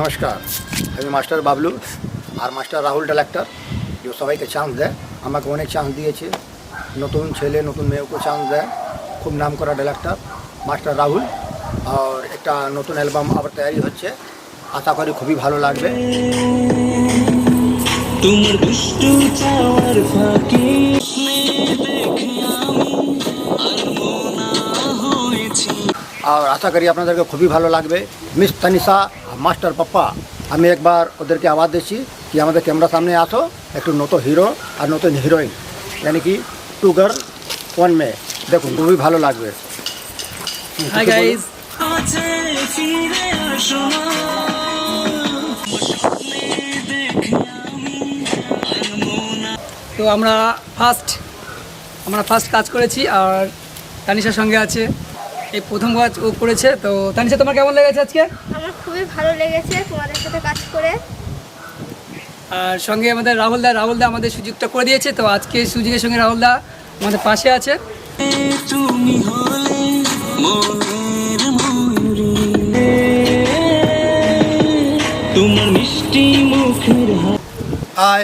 নমস্কার আমি মাস্টার বাবলু আর মাস্টার রাহুল ডালেক্টর। যে সবাইকে চান্স দেয়। আমাকে অনেক চান্স দিয়েছে। নতুন ছেলে নতুন মেয়েকে চান্স দেয়। খুব নাম করা ডালেক্টর মাস্টার রাহুল। আর একটা নতুন অ্যালবাম আবার তৈরি হচ্ছে। আশা করি খুবই ভালো লাগবে। তোমার দুষ্টু চাওয়ার ফাঁকি আর আশা করি আপনাদেরকে খুবই ভালো লাগবে। মিস আর মাস্টার পাপ্পা আমি একবার ওদেরকে আওয়াজ দিচ্ছি কি আমাদের ক্যামেরার সামনে আসো একটু নতুন হিরো আর নতুন হিরোইন মানে কি? টু গার্ল ওয়ান মেয়ে দেখুন খুবই ভালো লাগবে। তো আমরা ফার্স্ট আমরা ফার্স্ট কাজ করেছি আর তানিশার সঙ্গে আছে। এই প্রথম কাজ ও করেছে তো তানিশা তোমার কেমন লেগেছে আজকে? আমার খুবই ভালো লেগেছে তোমাদের সাথে কাজ করে। আর সঙ্গে আমাদের রাহুল দা রাহুল দা আমাদের সুযোগটা করে দিয়েছে তো আজকে সুযোগের সঙ্গে রাহুল দা আমাদের পাশে আছে। তুমি হলে মনের ময়ূরী। তোমার মিষ্টি মুখের হাই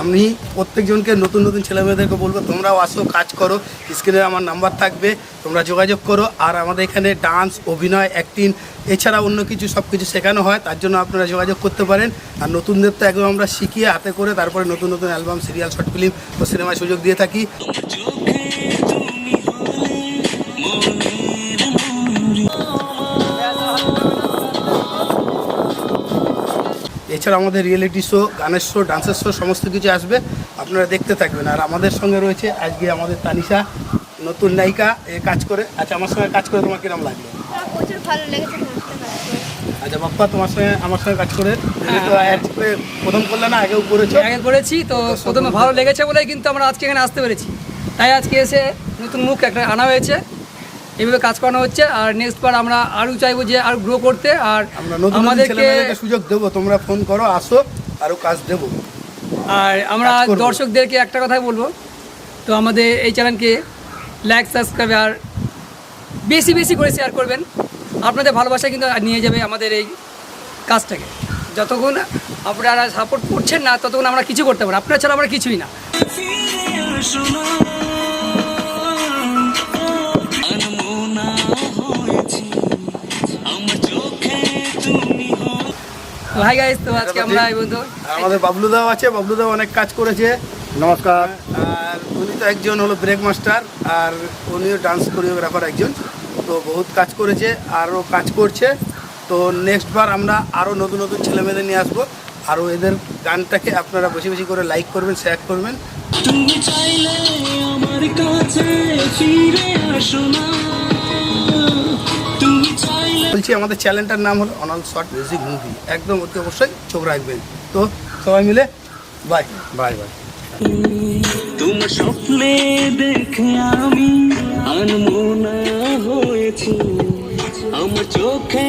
আমি প্রত্যেকজনকে নতুন নতুন ছেলেমেয়েদেরকে বলব, তোমরাও আসো, কাজ করো স্ক্রিনে আমার নাম্বার থাকবে, তোমরা যোগাযোগ করো। আর আমাদের এখানে ডান্স অভিনয় অ্যাক্টিং এছাড়া অন্য কিছু সব কিছু শেখানো হয়, তার জন্য আপনারা যোগাযোগ করতে পারেন। আর নতুনদের তো একদম আমরা শিখিয়ে হাতে করে তারপরে নতুন নতুন অ্যালবাম সিরিয়াল শর্ট ফিল্ম ও সিনেমায় সুযোগ দিয়ে থাকি। এছাড়া আমাদের রিয়েলিটি শো গানের শো ডান্সের শো সমস্ত কিছু আসবে। আপনারা দেখতে থাকবেন। আর আমাদের সঙ্গে রয়েছে আজকে আমাদের তানিশা নতুন নায়িকা এ কাজ করে। আচ্ছা আমার সঙ্গে কাজ করে তোমার কিরম লাগল? প্রচুর ভালো লেগেছে করে আচ্ছা বাপ্পা তোমার সঙ্গে আমার সঙ্গে কাজ করে। তুমি তো আজকে প্রথম করলে না আগেও করেছি। আগে করেছি তো প্রথমে ভালো লেগেছে বলেই কিন্তু আমরা আজকে এখানে আসতে পেরেছি। তাই আজকে এসে নতুন মুখ একটা আনা হয়েছে। এইভাবে কাজ করানো হচ্ছে। আর নেক্সট বার আমরা আরও চাইব যে আরও গ্রো করতে। আর আমাদেরকে সুযোগ দেবো। তোমরা ফোন করো আসো আরও কাজ দেবো। আর আমরা দর্শকদেরকে একটা কথাই বলব। তো আমাদের এই চ্যানেলকে লাইক সাবস্ক্রাইব আর বেশি বেশি করে শেয়ার করবেন। আপনাদের ভালোবাসা কিন্তু নিয়ে যাবে আমাদের এই কাজটাকে। যতক্ষণ আপনারা সাপোর্ট করছেন না ততক্ষণ আমরা কিছু করতে পারি আপনারা ছাড়া আমরা কিছুই না। তো হাই গাইজ তো আজকে আমরা এই বন্ধু আর আমাদের বাবলুদাও আছে বাবলুদাও অনেক কাজ করেছে। নমস্কার। আর উনি তো একজন হলো ব্রেক মাস্টার আর উনিও ডান্স কোরিওগ্রাফার একজন। তো বহুত কাজ করেছে আরও কাজ করছে। তো নেক্সট বার আমরা আরও নতুন নতুন ছেলেমেয়েদের নিয়ে আসব। আরও এদের গানটাকে আপনারা বেশি বেশি করে লাইক করবেন শেয়ার করবেন। তুমি চাইলে আমার কাছে ফিরে আসো বলছি আমাদের চ্যানেলটার নাম হলো অনল শর্ট মিউজিক মুভি। একদম অতি অবশ্যই চোখ রাখবেন। তো সবাই মিলে বাই বাই বাই। তুম স্বপ্নে দেখে আমি আনমনা হয়েছি। আমার চোখে